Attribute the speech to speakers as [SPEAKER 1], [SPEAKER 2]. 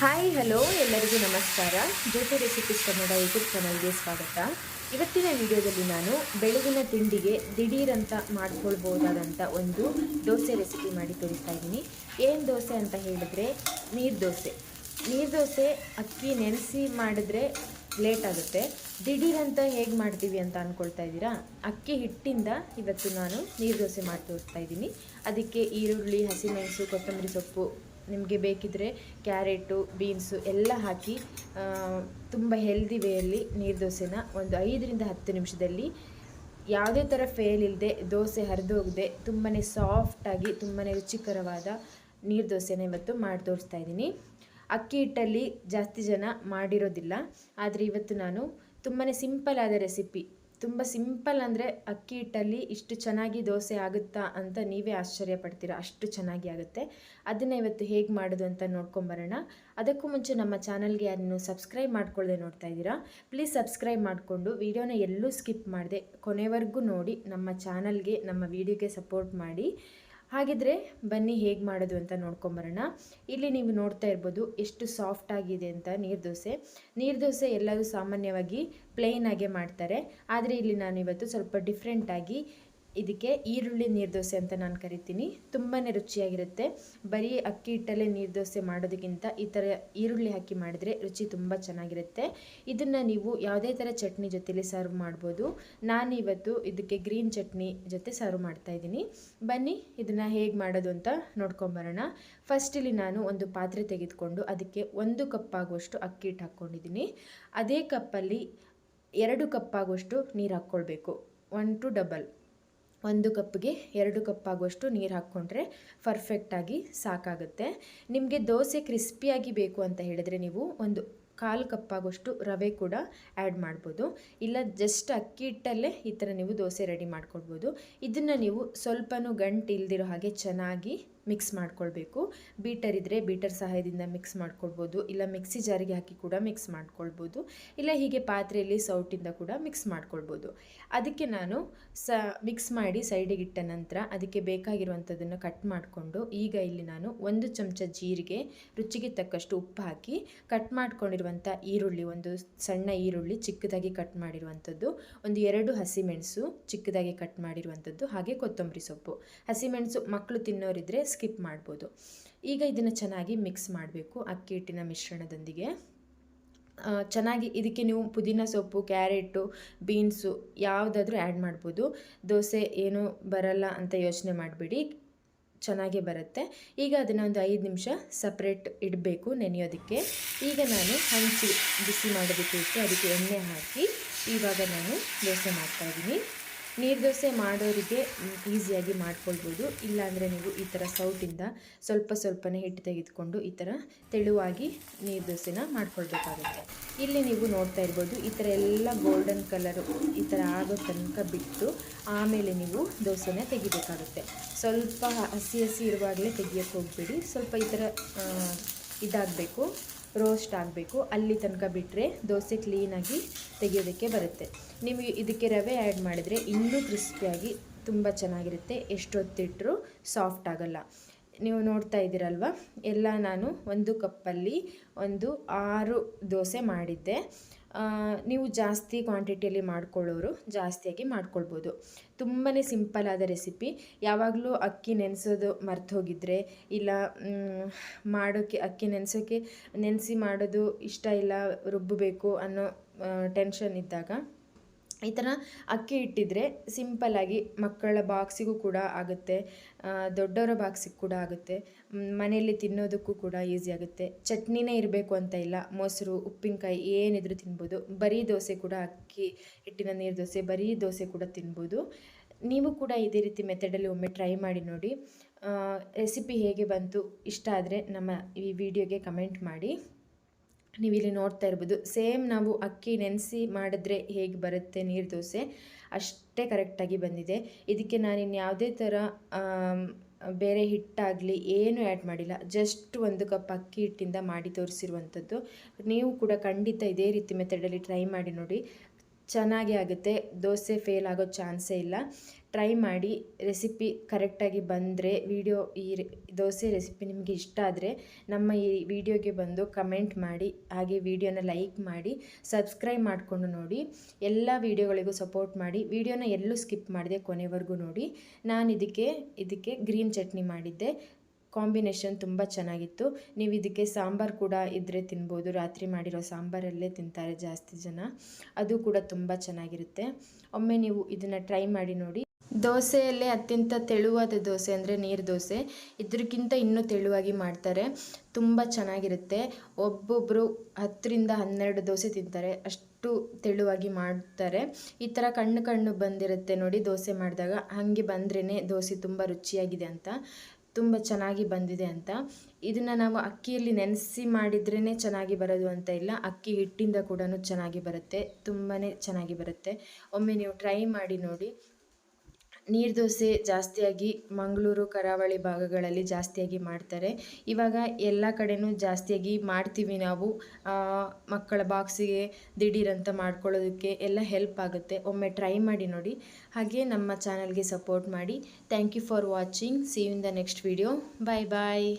[SPEAKER 1] Hi, hello, ಎಲ್ಲರಿಗೂ ನಮಸ್ಕಾರ. ಜ್ಯೋತಿ recipes Kannada YouTube ಚಾನಲ್ಗೆ ಸ್ವಾಗತ. ಇವತ್ತಿನ ವಿಡಿಯೋದಲ್ಲಿ ನಾನು ಬೆಳಗಿನ ತಿಂಡಿಗೆ ದಿಢೀರಂತ ಮಾಡ್ಕೊಳ್ಬೋದಾದಂಥ ಒಂದು ದೋಸೆ ರೆಸಿಪಿ ಮಾಡಿ ತೋರಿಸ್ತಾ ಇದ್ದೀನಿ. ಏನು ದೋಸೆ ಅಂತ ಹೇಳಿದ್ರೆ ನೀರು ದೋಸೆ. ನೀರು ದೋಸೆ ಅಕ್ಕಿ ನೆನೆಸಿ ಮಾಡಿದ್ರೆ ಲೇಟ್ ಆಗುತ್ತೆ. ದಿಢೀರಂತ ಹೇಗೆ ಮಾಡ್ತೀವಿ ಅಂತ ಅಂದ್ಕೊಳ್ತಾ ಇದ್ದೀರಾ? ಅಕ್ಕಿ ಹಿಟ್ಟಿಂದ ಇವತ್ತು ನಾನು ನೀರು ದೋಸೆ ಮಾಡಿ ತೋರಿಸ್ತಾ ಇದ್ದೀನಿ. ಅದಕ್ಕೆ ಈರುಳ್ಳಿ, ಹಸಿಮೆಣಸು, ಕೊತ್ತಂಬರಿ ಸೊಪ್ಪು ನಿಮಗೆ ಬೇಕಿದ್ದರೆ ಕ್ಯಾರೆಟು, ಬೀನ್ಸು ಎಲ್ಲ ಹಾಕಿ ತುಂಬ ಹೆಲ್ದಿ ವೇಯಲ್ಲಿ ನೀರು ದೋಸೆನ ಒಂದು ಐದರಿಂದ ಹತ್ತು ನಿಮಿಷದಲ್ಲಿ ಯಾವುದೇ ಥರ ಫೇಲ್ ಇಲ್ಲದೆ ದೋಸೆ ಹರಿದೋಗದೆ ತುಂಬಾ ಸಾಫ್ಟಾಗಿ ತುಂಬಾ ರುಚಿಕರವಾದ ನೀರು ದೋಸೆನ ಇವತ್ತು ಮಾಡಿ ತೋರಿಸ್ತಾ ಇದ್ದೀನಿ. ಅಕ್ಕಿ ಹಿಟ್ಟಲ್ಲಿ ಜಾಸ್ತಿ ಜನ ಮಾಡಿರೋದಿಲ್ಲ, ಆದರೆ ಇವತ್ತು ನಾನು ತುಂಬಾ ಸಿಂಪಲ್ ಆದ ರೆಸಿಪಿ ತುಂಬ ಸಿಂಪಲ್ ಅಂದರೆ ಅಕ್ಕಿ ಹಿಟ್ಟಲ್ಲಿ ಇಷ್ಟು ಚೆನ್ನಾಗಿ ದೋಸೆ ಆಗುತ್ತಾ ಅಂತ ನೀವೇ ಆಶ್ಚರ್ಯ ಪಡ್ತೀರಾ? ಅಷ್ಟು ಚೆನ್ನಾಗಿ ಆಗುತ್ತೆ. ಅದನ್ನು ಇವತ್ತು ಹೇಗೆ ಮಾಡೋದು ಅಂತ ನೋಡ್ಕೊಂಬರೋಣ ಅದಕ್ಕೂ ಮುಂಚೆ ನಮ್ಮ ಚಾನಲ್ಗೆ ಯಾರನ್ನು ಸಬ್ಸ್ಕ್ರೈಬ್ ಮಾಡ್ಕೊಳ್ಳದೆ ನೋಡ್ತಾ ಇದ್ದೀರಾ? ಪ್ಲೀಸ್ ಸಬ್ಸ್ಕ್ರೈಬ್ ಮಾಡಿಕೊಂಡು ವಿಡಿಯೋನ ಎಲ್ಲೂ ಸ್ಕಿಪ್ ಮಾಡಿದೆ ಕೊನೆವರೆಗೂ ನೋಡಿ ನಮ್ಮ ಚಾನಲ್ಗೆ, ನಮ್ಮ ವಿಡಿಯೋಗೆ ಸಪೋರ್ಟ್ ಮಾಡಿ. ಹಾಗಿದ್ರೆ ಬನ್ನಿ ಹೇಗೆ ಮಾಡೋದು ಅಂತ ನೋಡ್ಕೊಂಬರೋಣ. ಇಲ್ಲಿ ನೀವು ನೋಡ್ತಾ ಇರ್ಬೋದು ಎಷ್ಟು ಸಾಫ್ಟ್ ಆಗಿದೆ ಅಂತ ನೀರು ದೋಸೆ. ನೀರು ದೋಸೆ ಎಲ್ಲರೂ ಸಾಮಾನ್ಯವಾಗಿ ಪ್ಲೇನಾಗೆ ಮಾಡ್ತಾರೆ. ಆದರೆ ಇಲ್ಲಿ ನಾನು ಇವತ್ತು ಸ್ವಲ್ಪ ಡಿಫ್ರೆಂಟಾಗಿ ಇದಕ್ಕೆ ಈರುಳ್ಳಿ ನೀರು ದೋಸೆ ಅಂತ ನಾನು ಕರಿತೀನಿ. ತುಂಬಾ ರುಚಿಯಾಗಿರುತ್ತೆ. ಬರೀ ಅಕ್ಕಿ ಹಿಟ್ಟಲ್ಲೇ ನೀರು ದೋಸೆ ಮಾಡೋದಕ್ಕಿಂತ ಈ ಥರ ಈರುಳ್ಳಿ ಹಾಕಿ ಮಾಡಿದರೆ ರುಚಿ ತುಂಬ ಚೆನ್ನಾಗಿರುತ್ತೆ. ಇದನ್ನು ನೀವು ಯಾವುದೇ ಥರ ಚಟ್ನಿ ಜೊತೆಲಿ ಸರ್ವ್ ಮಾಡ್ಬೋದು. ನಾನು ಇವತ್ತು ಇದಕ್ಕೆ ಗ್ರೀನ್ ಚಟ್ನಿ ಜೊತೆ ಸರ್ವ್ ಮಾಡ್ತಾ ಇದ್ದೀನಿ. ಬನ್ನಿ, ಇದನ್ನು ಹೇಗೆ ಮಾಡೋದು ಅಂತ ನೋಡ್ಕೊಂಬರೋಣ. ಫಸ್ಟ್ ಇಲ್ಲಿ ನಾನು ಒಂದು ಪಾತ್ರೆ ತೆಗೆದುಕೊಂಡು ಅದಕ್ಕೆ ಒಂದು ಕಪ್ ಆಗುವಷ್ಟು ಅಕ್ಕಿ ಹಿಟ್ಟು ಹಾಕ್ಕೊಂಡಿದ್ದೀನಿ. ಅದೇ ಕಪ್ಪಲ್ಲಿ ಎರಡು ಕಪ್ ಆಗುವಷ್ಟು ನೀರು ಹಾಕ್ಕೊಳ್ಬೇಕು. ಒನ್ ಟು ಡಬಲ್ ಒಂದು ಕಪ್ಗೆ ಎರಡು ಕಪ್ ಆಗುವಷ್ಟು ನೀರು ಹಾಕ್ಕೊಂಡ್ರೆ ಪರ್ಫೆಕ್ಟಾಗಿ ಸಾಕಾಗುತ್ತೆ. ನಿಮಗೆ ದೋಸೆ ಕ್ರಿಸ್ಪಿಯಾಗಿ ಬೇಕು ಅಂತ ಹೇಳಿದರೆ ನೀವು ಒಂದು ಕಾಲು ಕಪ್ಪಾಗುವಷ್ಟು ರವೆ ಕೂಡ ಆ್ಯಡ್ ಮಾಡ್ಬೋದು. ಇಲ್ಲ ಜಸ್ಟ್ ಅಕ್ಕಿ ಹಿಟ್ಟಲ್ಲೇ ಈ ಥರ ನೀವು ದೋಸೆ ರೆಡಿ ಮಾಡ್ಕೊಳ್ಬೋದು. ಇದನ್ನು ನೀವು ಸ್ವಲ್ಪನೂ ಗಂಟು ಇಲ್ದಿರೋ ಹಾಗೆ ಚೆನ್ನಾಗಿ ಮಿಕ್ಸ್ ಮಾಡ್ಕೊಳ್ಬೇಕು. ಬೀಟರ್ ಇದ್ದರೆ ಬೀಟರ್ ಸಹಾಯದಿಂದ ಮಿಕ್ಸ್ ಮಾಡ್ಕೊಳ್ಬೋದು. ಇಲ್ಲ ಮಿಕ್ಸಿ ಜಾರಿಗೆ ಹಾಕಿ ಕೂಡ ಮಿಕ್ಸ್ ಮಾಡ್ಕೊಳ್ಬೋದು. ಇಲ್ಲ ಹೀಗೆ ಪಾತ್ರೆಯಲ್ಲಿ ಸೌಟಿಂದ ಕೂಡ ಮಿಕ್ಸ್ ಮಾಡ್ಕೊಳ್ಬೋದು. ಅದಕ್ಕೆ ನಾನು ಸ ಮಿಕ್ಸ್ ಮಾಡಿ ಸೈಡಿಗೆ ಇಟ್ಟ ನಂತರ ಅದಕ್ಕೆ ಬೇಕಾಗಿರುವಂಥದ್ದನ್ನು ಕಟ್ ಮಾಡಿಕೊಂಡು ಈಗ ಇಲ್ಲಿ ನಾನು ಒಂದು ಚಮಚ ಜೀರಿಗೆ, ರುಚಿಗೆ ತಕ್ಕಷ್ಟು ಉಪ್ಪು ಹಾಕಿ ಕಟ್ ಮಾಡ್ಕೊಂಡಿರುವಂಥ ಈರುಳ್ಳಿ, ಒಂದು ಸಣ್ಣ ಈರುಳ್ಳಿ ಚಿಕ್ಕದಾಗಿ ಕಟ್ ಮಾಡಿರುವಂಥದ್ದು, ಒಂದು ಎರಡು ಹಸಿಮೆಣಸು ಚಿಕ್ಕದಾಗಿ ಕಟ್ ಮಾಡಿರುವಂಥದ್ದು, ಹಾಗೆ ಕೊತ್ತಂಬರಿ ಸೊಪ್ಪು. ಹಸಿಮೆಣಸು ಮಕ್ಕಳು ತಿನ್ನೋರಿದ್ದರೆ ಸ್ಕಿಪ್ ಮಾಡ್ಬೋದು. ಈಗ ಇದನ್ನು ಚೆನ್ನಾಗಿ ಮಿಕ್ಸ್ ಮಾಡಬೇಕು ಅಕ್ಕಿ ಹಿಟ್ಟಿನ ಮಿಶ್ರಣದೊಂದಿಗೆ. ಚೆನ್ನಾಗಿ ಇದಕ್ಕೆ ನೀವು ಪುದೀನ ಸೊಪ್ಪು, ಕ್ಯಾರೆಟು, ಬೀನ್ಸು ಯಾವುದಾದ್ರೂ ಆ್ಯಡ್ ಮಾಡ್ಬೋದು. ದೋಸೆ ಏನು ಬರಲ್ಲ ಅಂತ ಯೋಚನೆ ಮಾಡಬೇಡಿ. ಚೆನ್ನಾಗೇ ಬರುತ್ತೆ. ಈಗ ಅದನ್ನು ಒಂದು ಐದು ನಿಮಿಷ ಸಪ್ರೇಟ್ ಇಡಬೇಕು ನೆನೆಯೋದಕ್ಕೆ. ಈಗ ನಾನು ಹಂಚಿ ಬಿಸಿ ಮಾಡೋದಕ್ಕೆ ಇಟ್ಟು ಅದಕ್ಕೆ ಎಣ್ಣೆ ಹಾಕಿ ಇವಾಗ ನಾನು ದೋಸೆ ಮಾಡ್ತಾಯಿದ್ದೀನಿ ನೀರು ದೋಸೆ ಮಾಡೋರಿಗೆ ಈಸಿಯಾಗಿ ಮಾಡ್ಕೊಳ್ಬೋದು. ಇಲ್ಲಾಂದರೆ ನೀವು ಈ ಥರ ಸೌಟಿಂದ ಸ್ವಲ್ಪ ಸ್ವಲ್ಪನೇ ಹಿಟ್ಟು ತೆಗೆದುಕೊಂಡು ಈ ಥರ ತೆಳುವಾಗಿ ನೀರು ದೋಸೆನ ಮಾಡ್ಕೊಳ್ಬೇಕಾಗುತ್ತೆ. ಇಲ್ಲಿ ನೀವು ನೋಡ್ತಾ ಇರ್ಬೋದು, ಈ ಥರ ಎಲ್ಲ ಗೋಲ್ಡನ್ ಕಲರು ಈ ಥರ ಆಗೋ ತನಕ ಬಿಟ್ಟು ಆಮೇಲೆ ನೀವು ದೋಸೆನ ತೆಗಿಬೇಕಾಗುತ್ತೆ. ಸ್ವಲ್ಪ ಹಸಿ ಹಸಿ ಇರುವಾಗಲೇ ತೆಗಿಯೋಕ್ಕೆ ಹೋಗ್ಬೇಡಿ. ಸ್ವಲ್ಪ ಈ ಥರ ಇದಾಗಬೇಕು. ರೋಸ್ಟ್ ಆಗಬೇಕು. ಅಲ್ಲಿ ತನಕ ಬಿಟ್ಟರೆ ದೋಸೆ ಕ್ಲೀನಾಗಿ ತೆಗೆಯೋದಕ್ಕೆ ಬರುತ್ತೆ. ನೀವು ಇದಕ್ಕೆ ರವೆ ಆ್ಯಡ್ ಮಾಡಿದರೆ ಇನ್ನೂ ಕ್ರಿಸ್ಪಿಯಾಗಿ ತುಂಬ ಚೆನ್ನಾಗಿರುತ್ತೆ. ಎಷ್ಟೊತ್ತಿಟ್ಟರೂ ಸಾಫ್ಟ್ ಆಗಲ್ಲ. ನೀವು ನೋಡ್ತಾ ಇದ್ದೀರಲ್ವ? ಎಲ್ಲ ನಾನು ಒಂದು ಕಪ್ಪಲ್ಲಿ ಒಂದು ಆರು ದೋಸೆ ಮಾಡಿದ್ದೆ. ನೀವು ಜಾಸ್ತಿ ಕ್ವಾಂಟಿಟಿಯಲ್ಲಿ ಮಾಡ್ಕೊಳ್ಳೋರು ಜಾಸ್ತಿಯಾಗಿ ಮಾಡ್ಕೊಳ್ಬೋದು. ತುಂಬಾ ಸಿಂಪಲ್ ಆದ ರೆಸಿಪಿ ಯಾವಾಗಲೂ ಅಕ್ಕಿ ನೆನೆಸೋದು ಮರ್ತು ಹೋಗಿದ್ರೆ ಇಲ್ಲ ಮಾಡೋಕ್ಕೆ ಅಕ್ಕಿ ನೆನೆಸೋಕ್ಕೆ ನೆನೆಸಿ ಮಾಡೋದು ಇಷ್ಟ ಇಲ್ಲ, ರುಬ್ಬಬೇಕು ಅನ್ನೋ ಟೆನ್ಷನ್ ಇದ್ದಾಗ ಈ ಥರ ಅಕ್ಕಿ ಇಟ್ಟಿದ್ರೆ ಸಿಂಪಲ್ಲಾಗಿ ಮಕ್ಕಳ ಬಾಕ್ಸಿಗೂ ಕೂಡ ಆಗುತ್ತೆ. ದೊಡ್ಡವರ ಬಾಕ್ಸಿಗೆ ಕೂಡ ಆಗುತ್ತೆ. ಮನೆಯಲ್ಲಿ ತಿನ್ನೋದಕ್ಕೂ ಕೂಡ ಈಸಿ ಆಗುತ್ತೆ. ಚಟ್ನಿನೇ ಇರಬೇಕು ಅಂತ ಇಲ್ಲ. ಮೊಸರು, ಉಪ್ಪಿನಕಾಯಿ ಏನಿದ್ರು ತಿನ್ಬೋದು. ಬರೀ ದೋಸೆ ಕೂಡ ಅಕ್ಕಿ ಹಿಟ್ಟಿನ ನೀರು ದೋಸೆ, ಬರೀ ದೋಸೆ ಕೂಡ ತಿನ್ಬೋದು. ನೀವು ಕೂಡ ಇದೇ ರೀತಿ ಮೆಥಡಲ್ಲಿ ಒಮ್ಮೆ ಟ್ರೈ ಮಾಡಿ ನೋಡಿ. ರೆಸಿಪಿ ಹೇಗೆ ಬಂತು? ಇಷ್ಟ ಆದರೆ ನಮ್ಮ ಈ ವಿಡಿಯೋಗೆ ಕಮೆಂಟ್ ಮಾಡಿ. ನೀವು ಇಲ್ಲಿ ನೋಡ್ತಾ ಇರ್ಬೋದು. ಸೇಮ್ ನಾವು ಅಕ್ಕಿ ನೆನೆಸಿ ಮಾಡಿದ್ರೆ ಹೇಗೆ ಬರುತ್ತೆ ನೀರು ದೋಸೆ? ಅಷ್ಟೇ ಕರೆಕ್ಟಾಗಿ ಬಂದಿದೆ. ಇದಕ್ಕೆ ನಾನು ಇನ್ಯಾವುದೇ ಥರ ಬೇರೆ ಹಿಟ್ಟಾಗಲಿ ಏನು ಆ್ಯಡ್ ಮಾಡಿಲ್ಲ. ಜಸ್ಟ್ ಒಂದು ಕಪ್ ಅಕ್ಕಿ ಹಿಟ್ಟಿಂದ ಮಾಡಿ ತೋರಿಸಿರುವಂಥದ್ದು. ನೀವು ಕೂಡ ಖಂಡಿತ ಇದೇ ರೀತಿ ಮೆಥಡಲ್ಲಿ ಟ್ರೈ ಮಾಡಿ ನೋಡಿ. ಚೆನ್ನಾಗಿ ಆಗುತ್ತೆ. ದೋಸೆ ಫೇಲ್ ಆಗೋ ಚಾನ್ಸೇ ಇಲ್ಲ. ಟ್ರೈ ಮಾಡಿ ರೆಸಿಪಿ ಕರೆಕ್ಟಾಗಿ ಬಂದರೆ ವಿಡಿಯೋ ಈ ದೋಸೆ ರೆಸಿಪಿ ನಿಮಗೆ ಇಷ್ಟ ಆದರೆ ನಮ್ಮ ಈ ವಿಡಿಯೋಗೆ ಬಂದು ಕಮೆಂಟ್ ಮಾಡಿ, ಹಾಗೆ ವಿಡಿಯೋನ ಲೈಕ್ ಮಾಡಿ ಸಬ್ಸ್ಕ್ರೈಬ್ ಮಾಡಿಕೊಂಡು ನೋಡಿ, ಎಲ್ಲ ವಿಡಿಯೋಗಳಿಗೂ ಸಪೋರ್ಟ್ ಮಾಡಿ ವಿಡಿಯೋನ ಎಲ್ಲೂ ಸ್ಕಿಪ್ ಮಾಡಿದೆ ಕೊನೆವರೆಗೂ ನೋಡಿ. ನಾನು ಇದಕ್ಕೆ ಇದಕ್ಕೆ ಗ್ರೀನ್ ಚಟ್ನಿ ಮಾಡಿದ್ದೆ. ಕಾಂಬಿನೇಷನ್ ತುಂಬ ಚೆನ್ನಾಗಿತ್ತು. ನೀವು ಇದಕ್ಕೆ ಸಾಂಬಾರು ಕೂಡ ಇದ್ದರೆ ತಿನ್ಬೋದು. ರಾತ್ರಿ ಮಾಡಿರೋ ಸಾಂಬಾರಲ್ಲೇ ತಿಂತಾರೆ ಜಾಸ್ತಿ ಜನ. ಅದು ಕೂಡ ತುಂಬ ಚೆನ್ನಾಗಿರುತ್ತೆ. ಒಮ್ಮೆ ನೀವು ಇದನ್ನು ಟ್ರೈ ಮಾಡಿ ನೋಡಿ. ದೋಸೆಯಲ್ಲೇ ಅತ್ಯಂತ ತೆಳುವಾದ ದೋಸೆ ಅಂದರೆ ನೀರು ದೋಸೆ. ಇದ್ರಕ್ಕಿಂತ ಇನ್ನೂ ತೆಳುವಾಗಿ ಮಾಡ್ತಾರೆ. ತುಂಬ ಚೆನ್ನಾಗಿರುತ್ತೆ. ಒಬ್ಬೊಬ್ಬರು ಹತ್ತರಿಂದ ಹನ್ನೆರಡು ದೋಸೆ ತಿಂತಾರೆ. ಅಷ್ಟು ತೆಳುವಾಗಿ ಮಾಡ್ತಾರೆ. ಈ ಥರ ಕಣ್ಣು ಕಣ್ಣು ಬಂದಿರುತ್ತೆ ನೋಡಿ ದೋಸೆ ಮಾಡಿದಾಗ. ಹಾಗೆ ಬಂದ್ರೇ ದೋಸೆ ತುಂಬ ರುಚಿಯಾಗಿದೆ ಅಂತ. ತುಂಬ ಚೆನ್ನಾಗಿ ಬಂದಿದೆ ಅಂತ. ಇದನ್ನು ನಾವು ಅಕ್ಕಿಯಲ್ಲಿ ನೆನೆಸಿ ಮಾಡಿದ್ರೇ ಚೆನ್ನಾಗಿ ಬರೋದು ಅಂತ ಇಲ್ಲ. ಅಕ್ಕಿ ಹಿಟ್ಟಿಂದ ಕೂಡ ಚೆನ್ನಾಗಿ ಬರುತ್ತೆ. ತುಂಬಾ ಚೆನ್ನಾಗಿ ಬರುತ್ತೆ. ಒಮ್ಮೆ ನೀವು ಟ್ರೈ ಮಾಡಿ ನೋಡಿ. ನೀರು ದೋಸೆ ಜಾಸ್ತಿಯಾಗಿ ಮಂಗಳೂರು, ಕರಾವಳಿ ಭಾಗಗಳಲ್ಲಿ ಜಾಸ್ತಿಯಾಗಿ ಮಾಡ್ತಾರೆ. ಇವಾಗ ಎಲ್ಲ ಕಡೆಯೂ ಜಾಸ್ತಿಯಾಗಿ ಮಾಡ್ತೀವಿ ನಾವು. ಮಕ್ಕಳ ಬಾಕ್ಸಿಗೆ ದಿಢೀರಂತ ಮಾಡ್ಕೊಳ್ಳೋದಕ್ಕೆ ಎಲ್ಲ ಹೆಲ್ಪ್ ಆಗುತ್ತೆ. ಒಮ್ಮೆ ಟ್ರೈ ಮಾಡಿ ನೋಡಿ. ಹಾಗೆ ನಮ್ಮ ಚಾನಲ್ಗೆ ಸಪೋರ್ಟ್ ಮಾಡಿ. Thank you for watching see in the next video bye bye